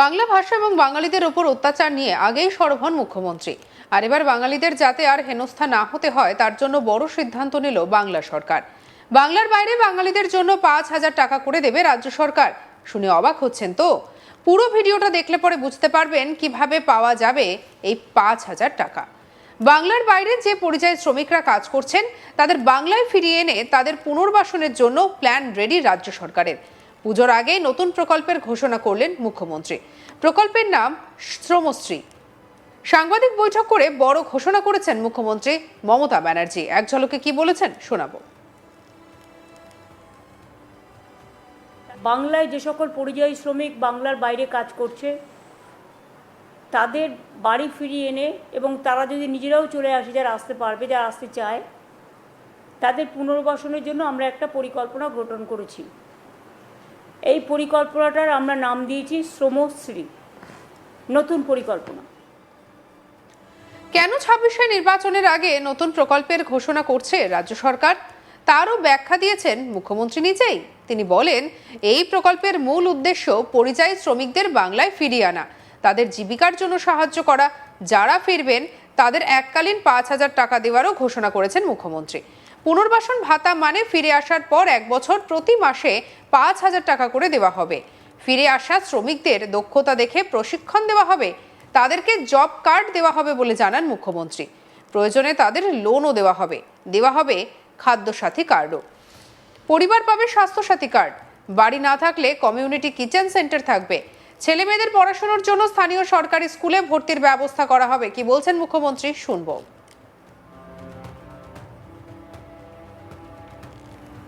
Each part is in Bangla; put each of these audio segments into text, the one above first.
বাংলা ভাষা এবং বাঙালিদের ওপর অত্যাচার নিয়ে আগেই সরব হন মুখ্যমন্ত্রী। আর এবার বাঙালিদের যাতে আর হেনস্থা না হতে হয়, তার জন্য বড় সিদ্ধান্ত নিল বাংলা সরকার। বাংলার বাইরে বাঙালিদের জন্য পাঁচ হাজার টাকা করে দেবে রাজ্য সরকার। শুনে অবাক হচ্ছেন তো? পুরো ভিডিওটা দেখলে পরে বুঝতে পারবেন কীভাবে পাওয়া যাবে এই পাঁচ হাজার টাকা। বাংলার বাইরে যে পরিযায়ী শ্রমিকরা কাজ করছেন, তাদের বাংলায় ফিরিয়ে এনে তাদের পুনর্বাসনের জন্য প্ল্যান রেডি রাজ্য সরকারের। পুজোর আগে নতুন প্রকল্পের ঘোষণা করলেন মুখ্যমন্ত্রী। প্রকল্পের নাম শ্রমশ্রী। সাংবাদিক বৈঠক করে বড় ঘোষণা করেছেন মুখ্যমন্ত্রী মমতা ব্যানার্জি। এক ঝলকে কি বলেছেন শোনাবো। বাংলায় যে সকল পরিযায়ী শ্রমিক বাংলার বাইরে কাজ করছে, তাদের বাড়ি ফিরিয়ে এনে এবং তারা যদি নিজেরাও চলে আসে, যারা আসতে পারবে, যারা আসতে চায়, তাদের পুনর্বাসনের জন্য আমরা একটা পরিকল্পনা গঠন করেছি। এই পরিকল্পনাটার আমরা নাম দিয়েছি শ্রমশ্রী। নতুন পরিকল্পনা। কেন ছাব্বিশে নির্বাচনের আগে নতুন প্রকল্পের ঘোষণা করছে রাজ্য সরকার? তারও ব্যাখ্যা দিয়েছেন মুখ্যমন্ত্রী নিজেই। তিনি বলেন, এই প্রকল্পের মূল উদ্দেশ্য পরিযায়ী শ্রমিকদের বাংলায় ফিরিয়ে আনা, তাদের জীবিকার জন্য সাহায্য করা। যারা ফিরবেন, তাদের এককালীন পাঁচ হাজার টাকা দেওয়ারও ঘোষণা করেছেন মুখ্যমন্ত্রী। পুনর্বাসন ভাতা মানে ফিরে আসার পর এক বছর প্রতি মাসে পাঁচ হাজার টাকা করে দেওয়া হবে। ফিরে আসা শ্রমিকদের দক্ষতা দেখে প্রশিক্ষণ দেওয়া হবে। তাদেরকে জব কার্ড দেওয়া হবে বলে জানান মুখ্যমন্ত্রী। প্রয়োজনে তাদের লোনও দেওয়া হবে। দেওয়া হবে খাদ্যসাথী কার্ডও পরিবার পাবে স্বাস্থ্যসাথী কার্ড বাড়ি না থাকলে কমিউনিটি কিচেন সেন্টার থাকবে। ছেলে মেয়েদের পড়াশোনার জন্য স্থানীয় সরকারি স্কুলে ভর্তির ব্যবস্থা করা হবে। কি বলছেন মুখ্যমন্ত্রী শুনব।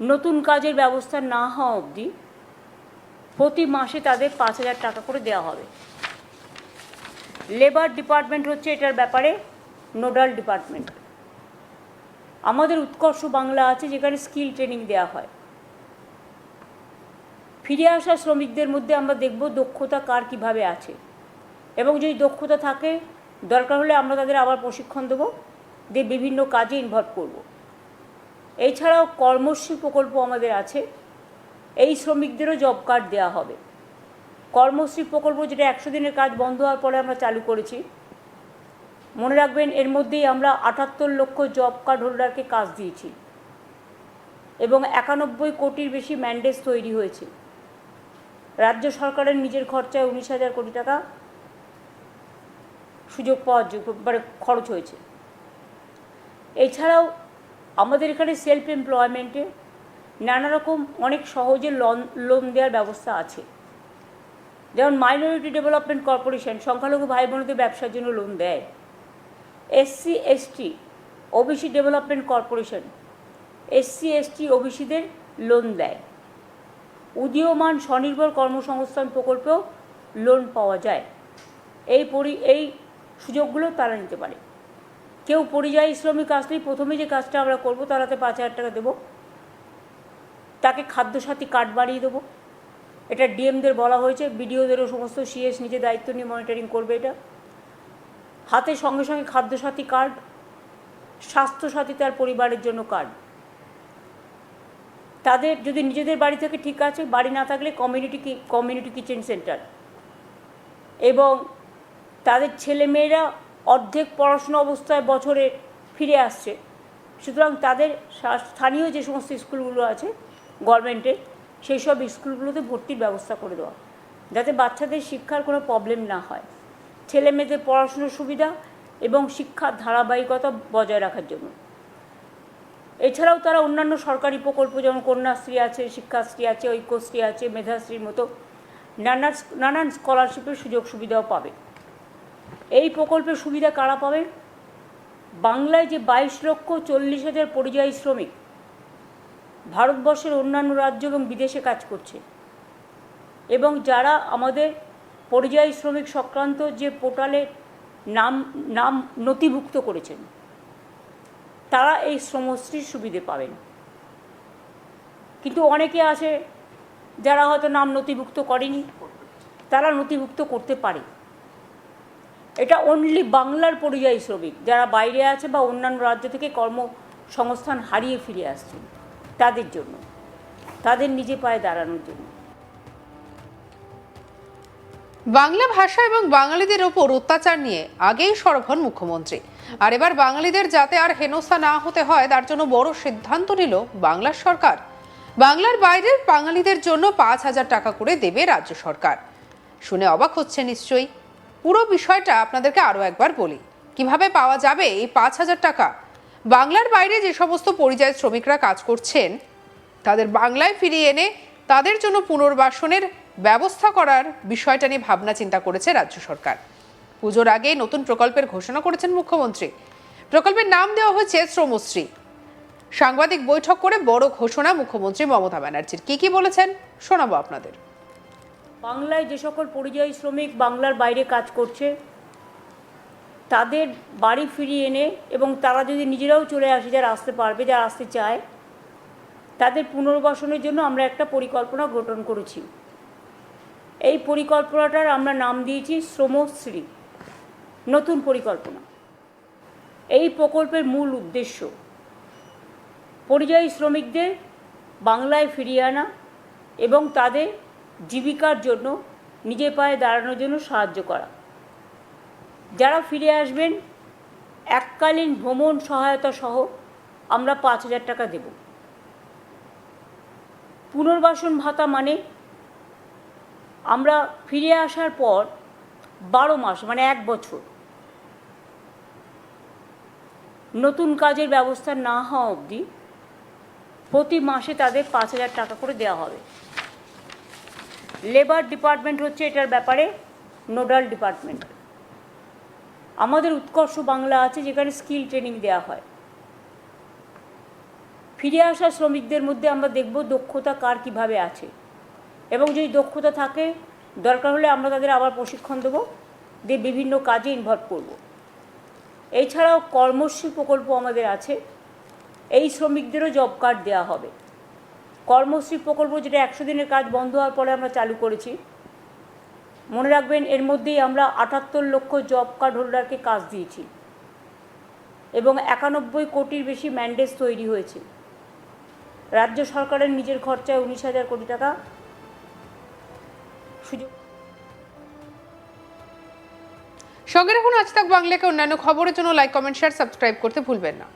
নতুন কাজের ব্যবস্থা না হওয়া অবধি প্রতি মাসে তাদের পাঁচ হাজার টাকা করে দেওয়া হবে। লেবার ডিপার্টমেন্ট হচ্ছে এটার ব্যাপারে নোডাল ডিপার্টমেন্ট আমাদের উৎকর্ষ বাংলা আছে যেখানে স্কিল ট্রেনিং দেওয়া হয়। ফিরে আসা শ্রমিকদের মধ্যে আমরা দেখব দক্ষতা কার কীভাবে আছে। এবং যদি দক্ষতা থাকে, দরকার হলে আমরা তাদের আবার প্রশিক্ষণ দেবো, দিয়ে বিভিন্ন কাজে ইনভলভ করব। এছাড়াও কর্মশ্রী প্রকল্প আমাদের আছে। এই শ্রমিকদেরও জব কার্ড দেওয়া হবে। কর্মশ্রী প্রকল্প যেটা একশো দিনের কাজ বন্ধ হওয়ার পরে আমরা চালু করেছি। মনে রাখবেন, এর মধ্যেই আমরা আটাত্তর লক্ষ জব কার্ড হোল্ডারকে কাজ দিয়েছি এবং একানব্বই কোটির বেশি ম্যান্ডেজ তৈরি হয়েছে। রাজ্য সরকারের নিজের খরচায় উনিশ হাজার কোটি টাকা সুযোগ পাওয়ার মানে খরচ হয়েছে। এছাড়াও আমাদের এখানে সেলফ এমপ্লয়মেন্টে নানা রকম অনেক সহজে লোন লোন দেওয়ার ব্যবস্থা আছে। যেমন মাইনরিটি ডেভেলপমেন্ট কর্পোরেশন সংখ্যালঘু ভাই বোনদের ব্যবসার জন্য লোন দেয়। SC ST OBC development corporation SC ST ওবিসিদের loan দেয়। উদীয়মান স্বনির্ভর কর্মসংস্থান প্রকল্পেও লোন পাওয়া যায়। এই পরি, এই সুযোগগুলো তারা নিতে পারে। কেউ পরিযায়ী শ্রমিক আসলেই প্রথমে যে কাজটা আমরা করব তারাতে পাঁচ হাজার টাকা দেবো। তাকে খাদ্যসাথী কার্ড বাড়িয়ে দেবো। এটা ডিএমদের বলা হয়েছে, বিডিওদেরও সমস্ত সিএস নিজে দায়িত্ব নিয়ে মনিটরিং করবে এটা। হাতে সঙ্গে সঙ্গে খাদ্যসাথী কার্ড, স্বাস্থ্যসাথী তার পরিবারের জন্য কার্ড। তাদের যদি নিজেদের বাড়ি থেকে ঠিক আছে, বাড়ি না থাকলে কমিউনিটি কমিউনিটি কিচেন সেন্টার এবং তাদের ছেলেমেয়েরা অর্ধেক পড়াশোনা অবস্থায় বছরে ফিরে আসছে। সুতরাং তাদের স্থানীয় যে সমস্ত স্কুলগুলো আছে, গভর্নমেন্টের, সেই সব স্কুলগুলোতে ভর্তির ব্যবস্থা করে দেওয়া। যাতে বাচ্চাদের শিক্ষার কোনো প্রবলেম না হয়। ছেলে মেয়েদের পড়াশুনোর সুবিধা এবং শিক্ষার ধারাবাহিকতা বজায় রাখার জন্য। এছাড়াও তারা অন্যান্য সরকারি প্রকল্প, যেমন কন্যাশ্রী আছে, শিক্ষাশ্রী আছে, ঐক্যশ্রী আছে, মেধাশ্রীর মতো নানান নানান স্কলারশিপের সুযোগ সুবিধাও পাবে। এই প্রকল্পের সুবিধা কারা পাবে বাংলায় যে বাইশ লক্ষ চল্লিশ হাজার পরিযায়ী শ্রমিক ভারতবর্ষের অন্যান্য রাজ্য এবং বিদেশে কাজ করছে এবং যারা আমাদের পরিযায়ী শ্রমিক সংক্রান্ত যে পোর্টালে নাম নাম নথিভুক্ত করেছেন, তারা এই শ্রমশ্রীর সুবিধে পাবেন। কিন্তু অনেকে আছে যারা হয়তো নাম নথিভুক্ত করেনি, তারা নথিভুক্ত করতে পারে। এটা অনলি বাংলার পরিযায়ী শ্রমিক, যারা বাইরে আছে বা অন্যান্য রাজ্য থেকে কর্মসংস্থান হারিয়ে ফিরে আসছেন, তাদের জন্য, তাদের নিজে পায়ে দাঁড়ানোর জন্য। বাংলা ভাষা এবং বাঙালিদের ওপর অত্যাচার নিয়ে আগেই সরব হন মুখ্যমন্ত্রী। আর এবার বাঙালিদের যাতে আর হেনস্থা না হতে হয়, তার জন্য বড় সিদ্ধান্ত নিল বাংলার সরকার। বাংলার বাইরের বাঙালিদের জন্য পাঁচ হাজার টাকা করে দেবে রাজ্য সরকার। শুনে অবাক হচ্ছে নিশ্চয়ই। পুরো বিষয়টা আপনাদেরকে আরও একবার বলি। কীভাবে পাওয়া যাবে এই পাঁচ হাজার টাকা? বাংলার বাইরে যে সমস্ত পরিযায়ী শ্রমিকরা কাজ করছেন, তাদের বাংলায় ফিরিয়ে এনে তাদের জন্য পুনর্বাসনের ব্যবস্থা করার বিষয়টা নিয়ে ভাবনা চিন্তা করেছে রাজ্য সরকার। পুজোর আগে নতুন প্রকল্পের ঘোষণা করেছেন মুখ্যমন্ত্রী। প্রকল্পের নাম দেওয়া হয়েছে শ্রমশ্রী। সাংবাদিক বৈঠক করে বড় ঘোষণা মুখ্যমন্ত্রী মমতা ব্যানার্জির। কি কি বলেছেন শোনাবো আপনাদের। বাংলায় যে সকল পরিযায়ী শ্রমিক বাংলার বাইরে কাজ করছে, তাদের বাড়ি ফিরিয়ে এনে এবং তারা যদি নিজেরাও চলে আসে, যারা আসতে পারবে, যারা আসতে চায়, তাদের পুনর্বাসনের জন্য আমরা একটা পরিকল্পনা গঠন করেছি। এই পরিকল্পনাটার আমরা নাম দিয়েছি শ্রমশ্রী নতুন পরিকল্পনা। এই প্রকল্পের মূল উদ্দেশ্য, পরিযায়ী শ্রমিকদের বাংলায় ফিরিয়ে আনা এবং তাদের জীবিকার জন্য, নিজের পায়ে দাঁড়ানোর জন্য সাহায্য করা। যারা ফিরে আসবেন, এককালীন ভ্রমণ সহায়তা সহ আমরা পাঁচ হাজার টাকা দেব। পুনর্বাসন ভাতা মানে আমরা ফিরে আসার পর বারো মাস মানে এক বছর, নতুন কাজের ব্যবস্থা না হওয়া অবধি প্রতি মাসে তাদের পাঁচ হাজার টাকা করে দেওয়া হবে। লেবার ডিপার্টমেন্ট হচ্ছে এটার ব্যাপারে নোডাল ডিপার্টমেন্ট। আমাদের উৎকর্ষ বাংলা আছে যেখানে স্কিল ট্রেনিং দেওয়া হয়। ফিরে আসা শ্রমিকদের মধ্যে আমরা দেখব দক্ষতা কার কীভাবে আছে। এবং যদি দক্ষতা থাকে, দরকার হলে আমরা তাদের আবার প্রশিক্ষণ দেবো, দিয়ে বিভিন্ন কাজে ইনভলভ করব। এছাড়াও কর্মশ্রী প্রকল্প আমাদের আছে। এই শ্রমিকদেরও জব কার্ড দেওয়া হবে। কর্মশ্রী প্রকল্প যেটা একশো দিনের কাজ বন্ধ হওয়ার পরে আমরা চালু করেছি। মনে রাখবেন, এর মধ্যেই আমরা আটাত্তর লক্ষ জব কার্ড হোল্ডারকে কাজ দিয়েছি। এবং একানব্বই কোটির বেশি ম্যান্ডেজ তৈরি হয়েছে। রাজ্য সরকারের নিজের খরচায় উনিশ হাজার কোটি টাকা। সুযোগ সঙ্গে রাখুন আজ তাক বাংলাকে অন্যান্য খবরের জন্য লাইক কমেন্ট শেয়ার সাবস্ক্রাইব করতে ভুলবেন না।